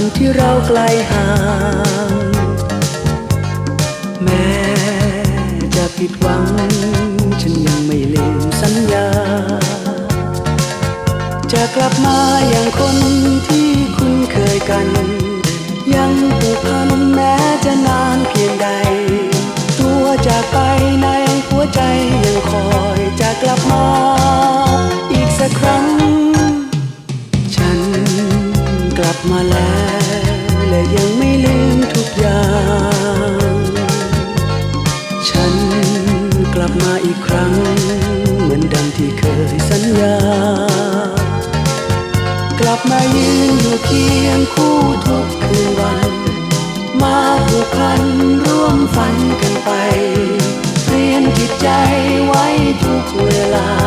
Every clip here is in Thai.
วันที่เราไกลห่าง แม้จะผิดหวัง ฉันยังไม่ลืมสัญญา จะกลับมาอย่างคนที่คุ้นเคยกัน ยังผูกพันแม้จะนานเพียงใด ตัวจากไปในหัวใจยังคอยจะกลับมาอีกสักครั้ง ฉันกลับมาแล้ว และยังไม่ลืมทุกอย่าง ฉันกลับมาอีกครั้ง เหมือนดังที่เคยสัญญา กลับมายืนอยู่เคียงคู่ทุกคืนวัน มาผูกพันร่วมฝันกันไป เรียนจิตใจไว้ทุกเวลา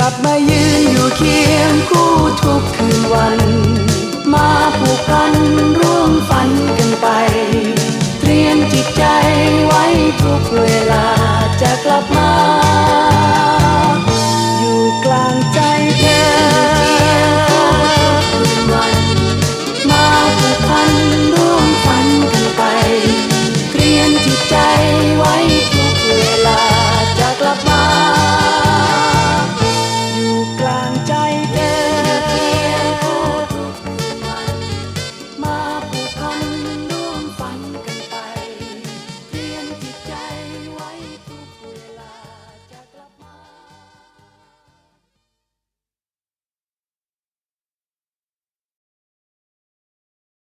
กลับมายืนอยู่เคียงคู่ทุกคืนวัน